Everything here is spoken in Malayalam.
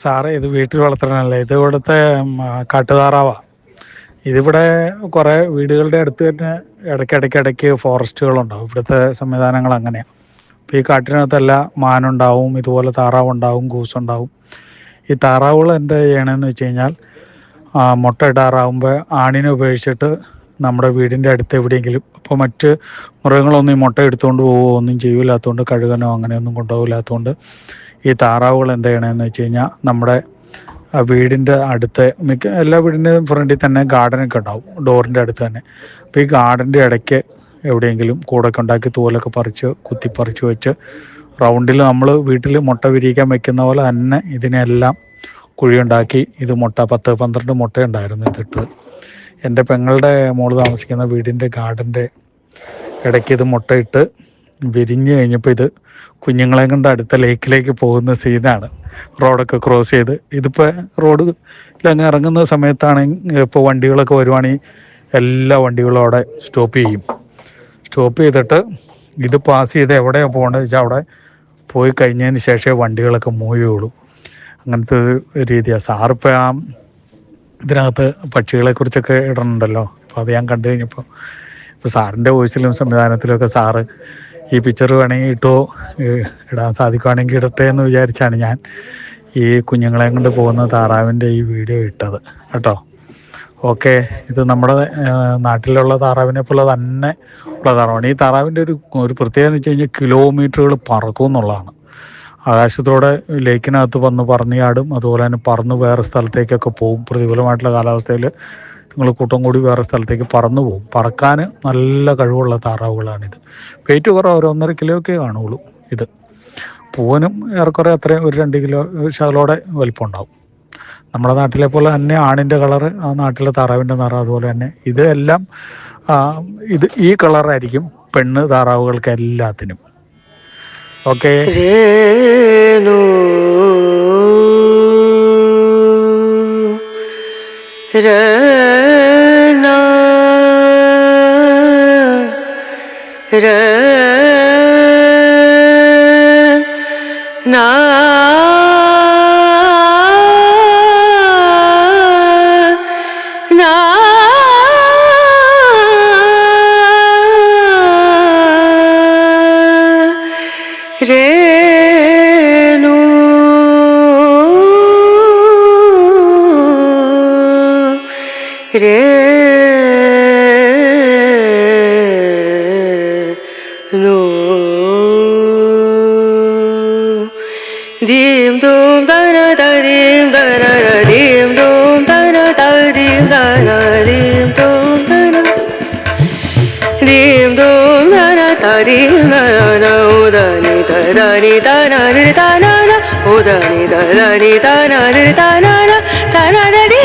സാറേ ഇത് വീട്ടിൽ വളർത്തണല്ലേ ഇത് ഇവിടുത്തെ കാട്ടുതാറാവാ. ഇതിവിടെ കുറേ വീടുകളുടെ അടുത്ത് തന്നെ ഇടയ്ക്കിടയ്ക്ക് ഇടയ്ക്ക് ഫോറസ്റ്റുകളുണ്ടാവും. ഇവിടുത്തെ സംവിധാനങ്ങൾ അങ്ങനെയാണ് അപ്പോൾ ഈ കാട്ടിനകത്തല്ല മാനുണ്ടാവും ഇതുപോലെ താറാവ് ഉണ്ടാവും ഗൂസുണ്ടാവും. ഈ താറാവുകൾ എന്താ ചെയ്യണമെന്ന് വെച്ച് കഴിഞ്ഞാൽ മുട്ട ഇടാറാവുമ്പോൾ ആണിനെ ഉപയോഗിച്ചിട്ട് നമ്മുടെ വീടിന്റെ അടുത്ത് എവിടെയെങ്കിലും അപ്പോൾ മറ്റ് മൃഗങ്ങളൊന്നും ഈ മുട്ട എടുത്തുകൊണ്ട് പോവുകയോ ഒന്നും ചെയ്യില്ലാത്തതുകൊണ്ട് കഴുകനോ അങ്ങനെയൊന്നും കൊണ്ടുപോകില്ലാത്തതുകൊണ്ട് ഈ താറാവുകൾ എന്ത് ചെയ്യണമെന്ന് വെച്ച് കഴിഞ്ഞാൽ നമ്മുടെ വീടിന്റെ അടുത്ത് മിക്ക എല്ലാ വീടിന്റെ ഫ്രണ്ടിൽ തന്നെ ഗാർഡനൊക്കെ ഉണ്ടാവും ഡോറിന്റെ അടുത്ത് തന്നെ. അപ്പോൾ ഈ ഗാർഡന്റെ ഇടയ്ക്ക് എവിടെയെങ്കിലും കൂടൊക്കെ ഉണ്ടാക്കി തോലൊക്കെ പറിച്ച് കുത്തി പറിച്ച് വെച്ച് റൗണ്ടിൽ നമ്മൾ വീട്ടിൽ മുട്ട വിരിയിക്കാൻ വെക്കുന്ന പോലെ തന്നെ ഇതിനെല്ലാം കുഴിയുണ്ടാക്കി ഇത് മുട്ട പത്ത് പന്ത്രണ്ട് മുട്ട ഉണ്ടായിരുന്നു ഇതിട്ട്. എന്റെ പെങ്ങളുടെ മോൾ താമസിക്കുന്ന വീടിന്റെ ഗാർഡന്റെ ഇടയ്ക്ക് ഇത് മുട്ടയിട്ട് വിരിഞ്ഞ് കഴിഞ്ഞപ്പോൾ ഇത് കുഞ്ഞുങ്ങളെ കൊണ്ട് അടുത്ത ലേക്കിലേക്ക് പോകുന്ന സീനാണ്. റോഡൊക്കെ ക്രോസ് ചെയ്ത്. ഇതിപ്പോൾ റോഡ് റോഡിലങ്ങ് ഇറങ്ങുന്ന സമയത്താണെങ്കിൽ ഇപ്പോൾ വണ്ടികളൊക്കെ വരുവാണെങ്കിൽ എല്ലാ വണ്ടികളും അവിടെ സ്റ്റോപ്പ് ചെയ്യും. സ്റ്റോപ്പ് ചെയ്തിട്ട് ഇത് പാസ് ചെയ്ത് എവിടെയാണ് പോകേണ്ടത് വെച്ചാൽ അവിടെ പോയി കഴിഞ്ഞതിന് ശേഷമേ വണ്ടികളൊക്കെ മൂവ് ചെയ്യുള്ളൂ അങ്ങനത്തെ ഒരു രീതിയാണ് സാറിപ്പോൾ ആ ഇതിനകത്ത് പക്ഷികളെക്കുറിച്ചൊക്കെ ഇടണുണ്ടല്ലോ. അപ്പോൾ അത് ഞാൻ കണ്ടു കഴിഞ്ഞപ്പോൾ ഇപ്പോൾ സാറിന്റെ വോയിസിലും സംവിധാനത്തിലും ഒക്കെ സാറ് ഈ പിക്ചർ വേണമെങ്കിൽ ഇട്ടോ ഇടാൻ സാധിക്കുവാണെങ്കിൽ ഇടട്ടെ എന്ന് വിചാരിച്ചാണ് ഞാൻ ഈ കുഞ്ഞുങ്ങളെ കൊണ്ട് പോകുന്ന താറാവിന്റെ ഈ വീഡിയോ ഇട്ടത് കേട്ടോ. ഓക്കെ ഇത് നമ്മുടെ നാട്ടിലുള്ള താറാവിനെ പോലെ തന്നെ ഉള്ള താറാവാണ് ഈ താറാവിന്റെ ഒരു ഒരു പ്രത്യേകത എന്ന് വെച്ച് കഴിഞ്ഞാൽ കിലോമീറ്ററുകൾ പറക്കും എന്നുള്ളതാണ്. ആകാശത്തോടെ ലേക്കിനകത്ത് വന്ന് പറഞ്ഞാടും അതുപോലെ തന്നെ പറന്ന് വേറെ സ്ഥലത്തേക്കൊക്കെ പോകും. പ്രതികൂലമായിട്ടുള്ള കാലാവസ്ഥയിൽ നിങ്ങൾ കൂട്ടം കൂടി വേറെ സ്ഥലത്തേക്ക് പറന്നു പോകും. പറക്കാൻ നല്ല കഴിവുള്ള താറാവുകളാണിത്. വെയിറ്റ് കുറവ് ഒരു ഒന്നര കിലോ ഒക്കെ കാണുള്ളൂ ഇത്. പൂവനും ഏറെക്കുറെ അത്രയും ഒരു രണ്ട് കിലോ ശകലോടെ വലിപ്പം ഉണ്ടാവും നമ്മുടെ നാട്ടിലെ പോലെ തന്നെ ആണിന്റെ കളറ് ആ നാട്ടിലെ താറാവിന്റെ നിറം അതുപോലെ തന്നെ ഇതെല്ലാം ഇത് ഈ കളറായിരിക്കും പെണ്ണ് താറാവുകൾക്ക് എല്ലാത്തിനും. Okay Renu na Yeah. no dim dum da na da dim da na da dim dum da na da dim da na dim dum da na dim dum da na da dim da na da da ni da da ni da na da da na na da ni da da ni da na da da na na da na da